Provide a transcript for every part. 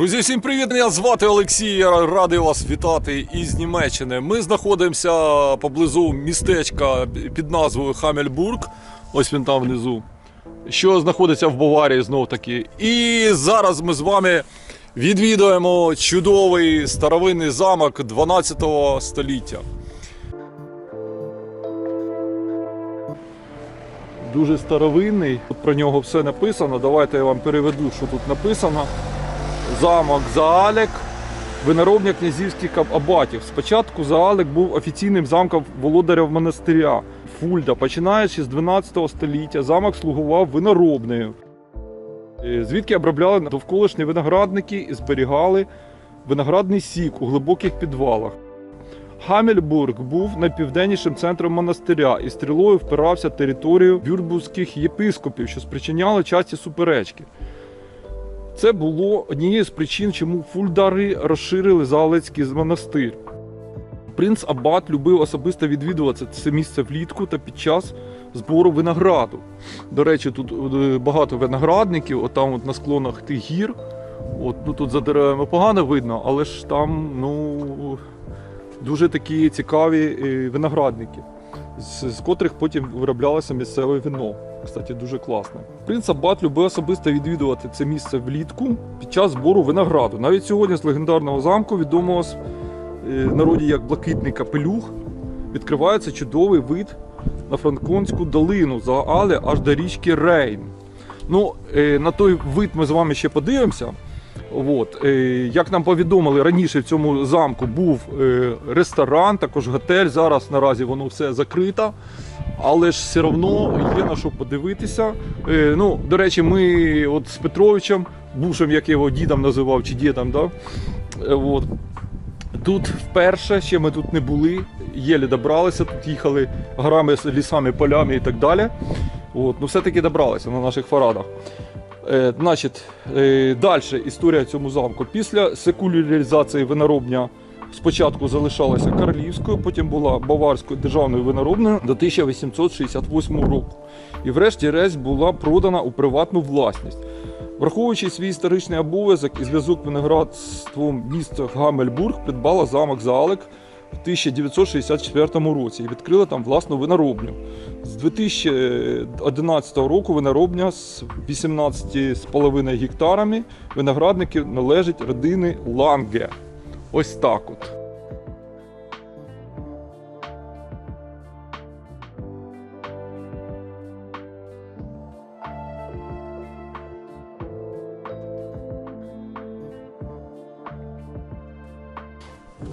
Друзі, всім привіт! Мене звати Олексій. Я радий вас вітати із Німеччини. Ми знаходимося поблизу містечка під назвою Хамельбург. Ось він там внизу. Що знаходиться в Баварії знов таки. І зараз ми з вами відвідуємо чудовий старовинний замок 12 століття. Дуже старовинний. Тут про нього все написано. Давайте я вам переведу, що тут написано. Замок Заалек, виноробня князівських абатів. Спочатку Заалек був офіційним замком володарів монастиря Фульда. Починаючи з 12 століття, замок слугував виноробнею, е, звідки обробляли довколишні виноградники і зберігали виноградний сік у глибоких підвалах. Хамельбург був найпівденнішим центром монастиря і стрілою впирався територію бюрбузьких єпископів, що спричиняли часті суперечки. Це було однією з причин, чому фульдари розширили Залецький монастир. Принц Аббат любив особисто відвідувати це місце влітку та під час збору винограду. До речі, тут е, багато виноградників, от там от на склонах тих гір. От, ну, тут за деревами погано видно, але ж там ну, дуже такі цікаві е, виноградники, з, з котрих потім вироблялося місцеве вино. Кстати, дуже класне. Принц Аббат любив особисто відвідувати це місце влітку під час збору винограду. Навіть сьогодні з легендарного замку, відомого е, в народі як Блакитний капелюх, відкривається чудовий вид на Франконську долину за Але аж до річки Рейн. Ну, е, на той вид ми з вами ще подивимося. От, е, як нам повідомили раніше в цьому замку був е, ресторан, також готель. Зараз наразі воно все закрито. Але ж все одно є на що подивитися. Е, ну, до речі, ми от з Петровичем, бувшим, як його дідом називав, чи дідом, да? От. Тут вперше ще ми тут не були, єлі добралися, тут їхали горами, лісами, полями і так далі. От, ну все-таки добралися на наших фарадах. Е, значить, е, далі історія цьому замку. Після секуляризації виноробня спочатку залишалася королівською, потім була баварською державною виноробною до 1868 року. І врешті-решт була продана у приватну власність. Враховуючи свій історичний обов'язок і зв'язок виноградством міста Гамельбург, придбала замок Заалек в 1964 році і відкрила там власну виноробню. З 2011 року виноробня з 18,5 гектарами виноградників належить родини Ланге. Ось так от.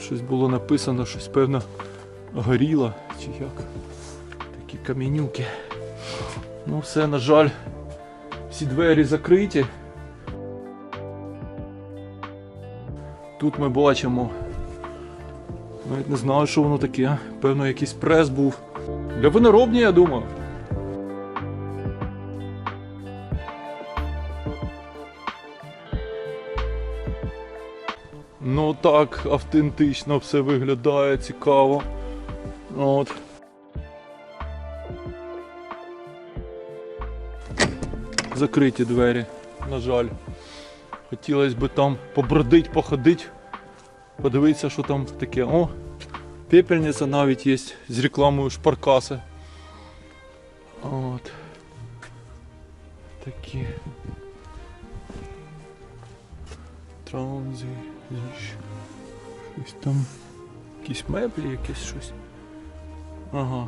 Щось було написано, щось певно горіло, чи як. Камінюки. Ну все, на жаль, всі двері закриті. Тут ми бачимо. Навіть не знаю, що воно таке. Певно, якийсь прес був. Для виноробні, я думаю. Ну так, автентично все виглядає цікаво. От. Закриті двері, на жаль. Хотілося б там побродить, походить, подивитися, що там таке. О, пепельниця навіть є з рекламою шпаркаси. От. Такі. Транзи. Щось там. Якісь меблі, якесь щось. Ага.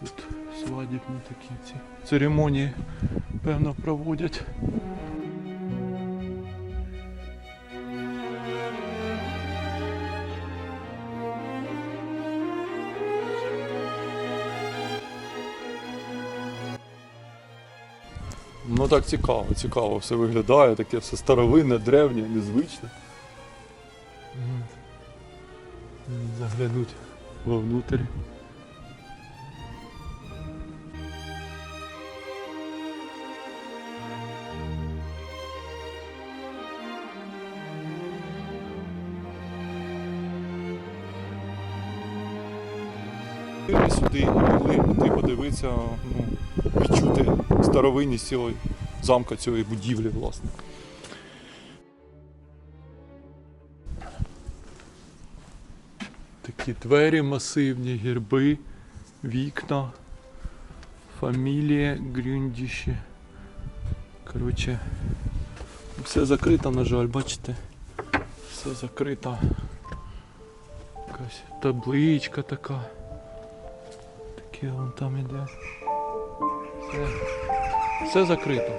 Тут свадібні такі ці церемонії, певно, проводять. Ну так цікаво, цікаво все виглядає, таке все старовинне, древнє, незвичне. Заглянуть вовнутрь. Ми сюди могли б подивитися, ну, відчути старовинність цього замка, цієї будівлі, власне. Такі двері масивні, герби, вікна, фамілія Грюндіші. Коротше, все закрито, на жаль, бачите? Все закрито. Якась табличка така. Таке вон там іде. Все, все закрито.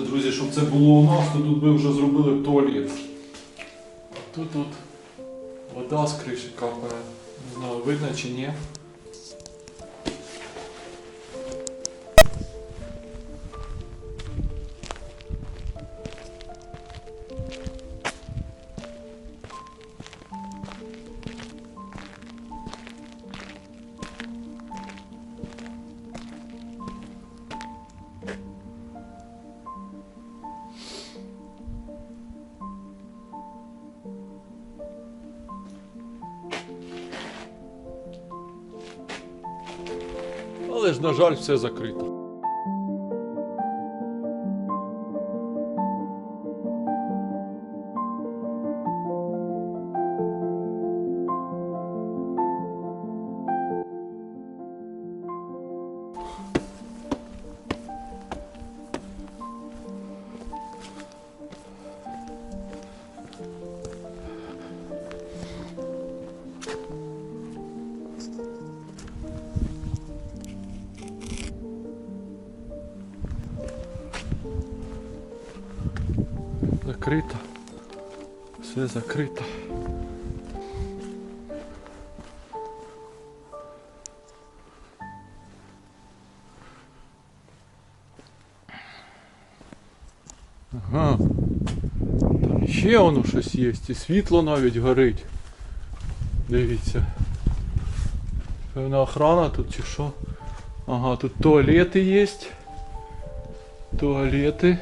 Зауважте, друзі, щоб це було у нас, то тут би вже зробили туалет. А тут от вода з криші капає. Не знаю, видно чи ні. Ж, на жаль, все закрито. Закрито. Все закрито. Ага. Там ще воно щось є, і світло навіть горить. Дивіться. Певна охрана тут чи що? Ага, тут туалети є. Туалети.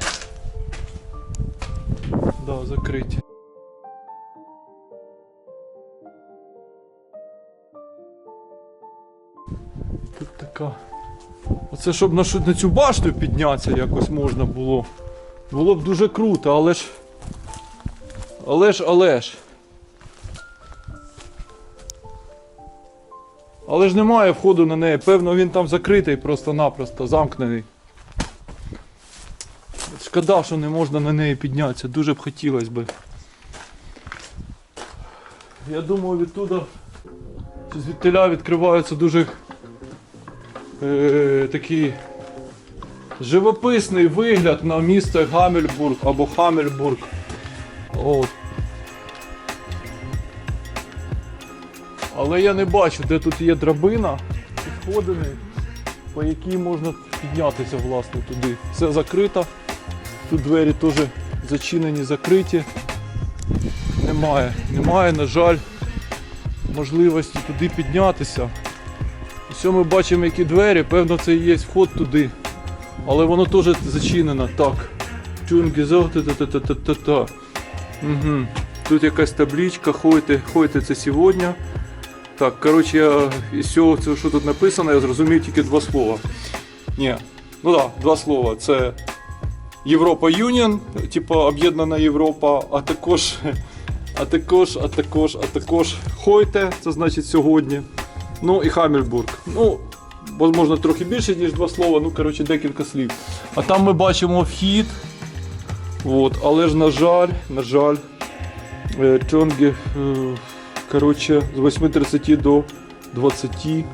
Тут така. Оце щоб на, на цю башту піднятися якось можна було. Було б дуже круто, але ж. Але ж, але ж. Але ж немає входу на неї. Певно, він там закритий просто-напросто, замкнений. Шкода, що не можна на неї піднятися, дуже б хотілося би. Я думаю, відтуда звідтиля відкриваються дуже е, такий живописний вигляд на місто Гамельбург або Хамельбург. От. Але я не бачу, де тут є драбина, сходини, по якій можна піднятися власне туди. Все закрито. Тут двері теж зачинені, закриті. Немає, немає, на жаль, можливості туди піднятися. Ось ми бачимо, які двері, певно, це і є вход туди. Але воно теж зачинено. Так. Та-та-та-та-та-та. Угу. Тут якась табличка, ходите, ходите це сьогодні. Так, коротше, я із цього, що тут написано, я зрозумів тільки два слова. Ні, ну так, да, два слова. Це Європа Юніон, типу об'єднана Європа, а також, а також, а також, а також Хойте, це значить сьогодні. Ну і Хамельбург. Ну, можна трохи більше, ніж два слова, ну коротше декілька слів. А там ми бачимо вхід. От, але ж, на жаль, на жаль, е, Чонгі, е, коротше, з 8.30 до 20.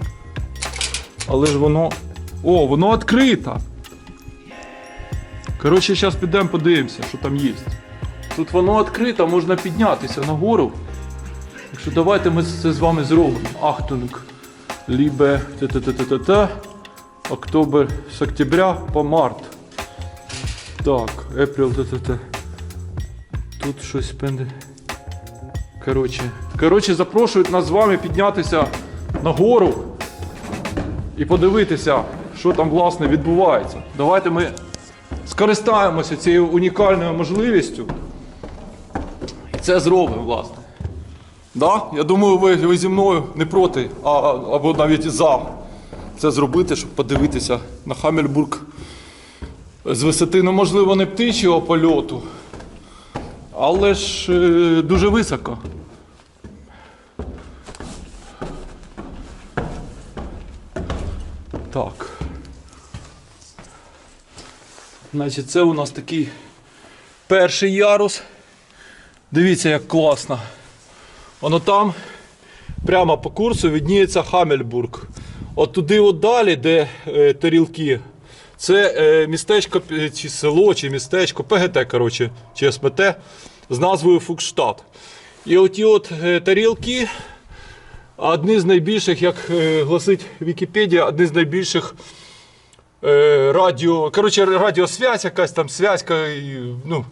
Але ж воно. О, воно відкрито! Коротше, зараз підемо подивимося, що там є. Тут воно відкрито, можна піднятися нагору. Так що давайте ми це з вами зробимо. Ахтунг. Лібе т-т-т-т-т. Октобер з октября по март. Так, April т-т-т. Тут щось пенде. Коротше. Коротше, запрошують нас з вами піднятися нагору і подивитися, що там власне відбувається. Давайте ми скористаємося цією унікальною можливістю. Це зробимо, власне. Да? Я думаю, ви, ви зі мною не проти, а, або навіть за це зробити, щоб подивитися на Хамельбург з висоти, ну, можливо, не птичого польоту, але ж е, дуже високо. Так. Значить, це у нас такий перший ярус. Дивіться, як класно. Воно там прямо по курсу відніється Хамельбург. От туди от далі, де е, тарілки, це е, містечко е, чи село, чи містечко, ПГТ, коротше, чи СМТ з назвою Фукштадт. І оті от е, тарілки, одні з найбільших, як е, гласить Вікіпедія, одні з найбільших е, радіо, коротше, радіосвязь, якась там зв'язка, і, ну,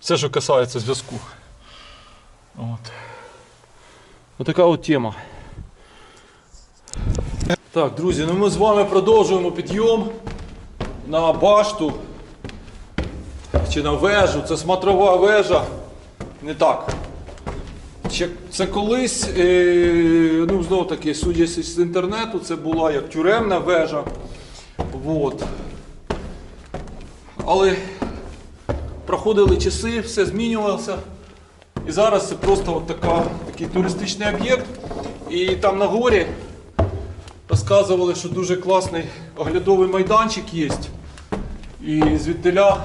все, що касається зв'язку. От. Отака от тема. Так, друзі, ну ми з вами продовжуємо підйом на башту чи на вежу. Це смотрова вежа. Не так. Це колись, е, ну знову таки, судячи з інтернету, це була як тюремна вежа. Вот. Але проходили часи, все змінювалося. І зараз це просто от така, такий туристичний об'єкт. І там на горі розказували, що дуже класний оглядовий майданчик є. І звідтиля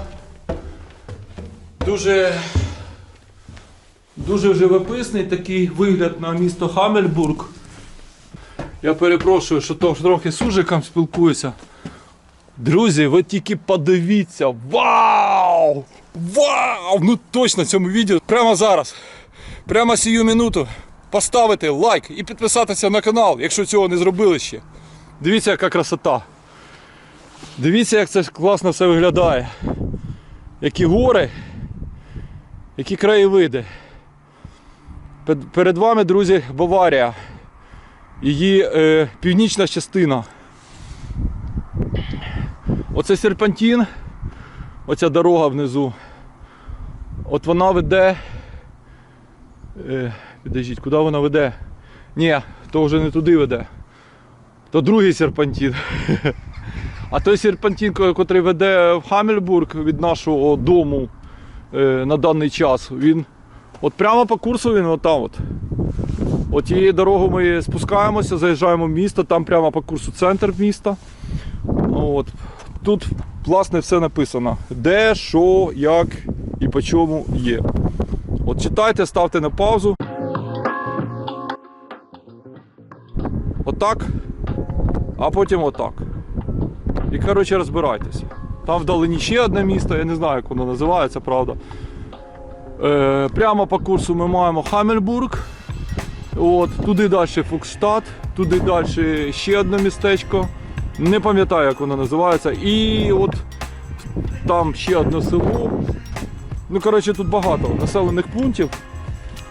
дуже, дуже живописний такий вигляд на місто Хамельбург. Я перепрошую, що трохи з Ужиком спілкуюся. Друзі, ви тільки подивіться! Вау! Вау! Ну точно цьому відео прямо зараз, прямо сію минуту поставити лайк і підписатися на канал, якщо цього не зробили ще. Дивіться, яка красота. Дивіться, як це класно все виглядає. Які гори, які краєвиди. Перед вами, друзі, Баварія. Її е, північна частина. Оце серпантин, оця дорога внизу. От вона веде. Е, підождіть, куди вона веде? Ні, то вже не туди веде. То другий серпантин. А той серпантин, ко- котрий веде в Хамельбург від нашого дому е, на даний час, він от прямо по курсу він отам от. От тією дорогою ми спускаємося, заїжджаємо в місто, там прямо по курсу центр міста. От. Тут, власне, все написано. Де, що, як і по чому є. От читайте, ставте на паузу. Отак. А потім отак. І коротше розбирайтеся. Там вдалині ще одне місто, я не знаю, як воно називається, правда. Е, прямо по курсу ми маємо Хамельбург. От, туди далі Фукштадт, туди далі ще одне містечко. Не пам'ятаю, як воно називається. І от там ще одне село. Ну, коротше, тут багато населених пунктів.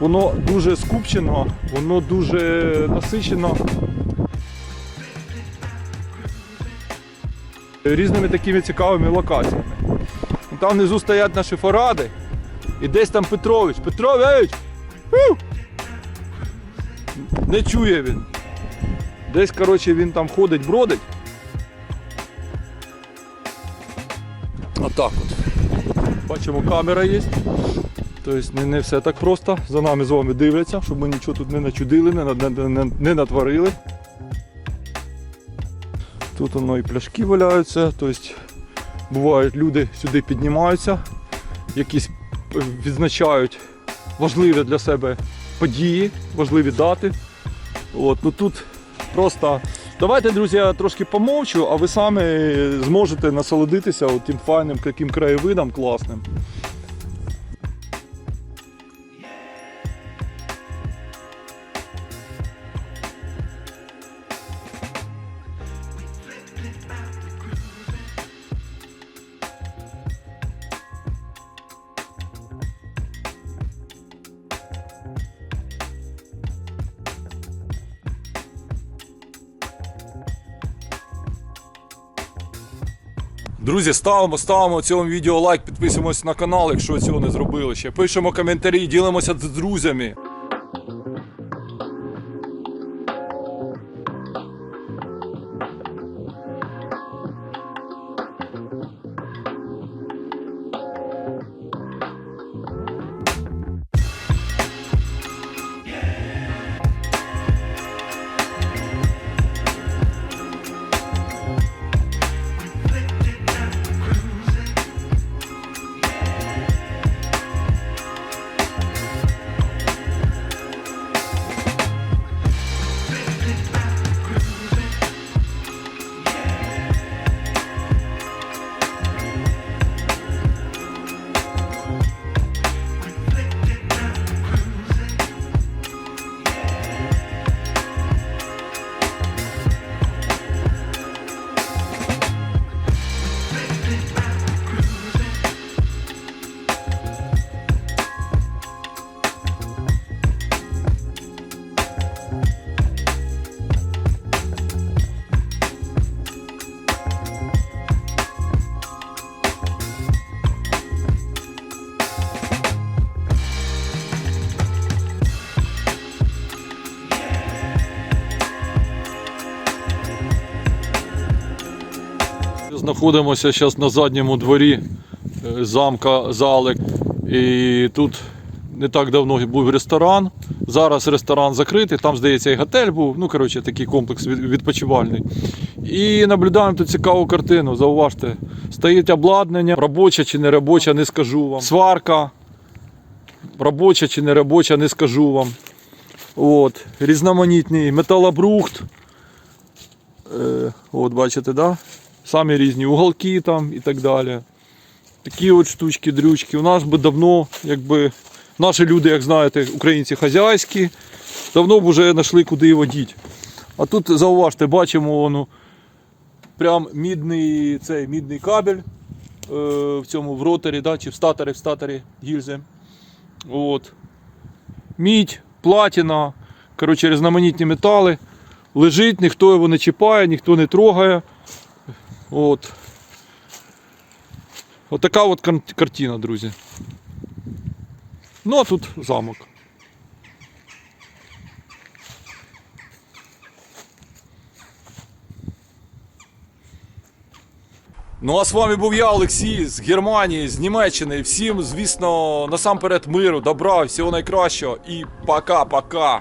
Воно дуже скупчено, воно дуже насичено. Різними такими цікавими локаціями. Там внизу стоять наші форади. І десь там Петрович. Петрович! Фу! Не чує він. Десь, коротше, він там ходить, бродить. Отак от. Бачимо, камера є. Тобто не, не все так просто. За нами з вами дивляться, щоб ми нічого тут не начудили, не, не, не, не натворили. Тут воно і пляшки валяються, тобто бувають люди сюди піднімаються, якісь е, відзначають важливі для себе події, важливі дати. От, ну тут Просто давайте, друзі, я трошки помовчу, а ви самі зможете насолодитися тим файним таким краєвидом класним. Друзі, ставимо, ставимо цьому відео лайк, підписуємось на канал, якщо цього не зробили ще. Пишемо коментарі, ділимося з друзями. Знаходимося зараз на задньому дворі е, замка Залик. І тут не так давно був ресторан. Зараз ресторан закритий, там, здається, і готель був. Ну, коротше, такий комплекс відпочивальний. І наблюдаємо тут цікаву картину. Зауважте, стоїть обладнання, робоче чи не робоче, не скажу вам. Сварка. Робоча чи не робоча, не скажу вам. От, різноманітний металобрухт. Е, от, бачите, да? Самі різні уголки там і так далі. Такі от штучки, дрючки. У нас би давно, якби наші люди, як знаєте, українці хазяйські, давно б вже знайшли куди водіть. А тут зауважте, бачимо воно прям мідний, цей, мідний кабель е, в цьому в роторі, да, чи в статорі, в статорі гільзи. От. Мідь, платіна, коротше, різноманітні метали. Лежить, ніхто його не чіпає, ніхто не трогає. От. От така от картина, друзі. Ну а тут замок. Ну а з вами був я, Олексій, з Германії, з Німеччини. Всім, звісно, насамперед миру, добра, всього найкращого і пока-пока.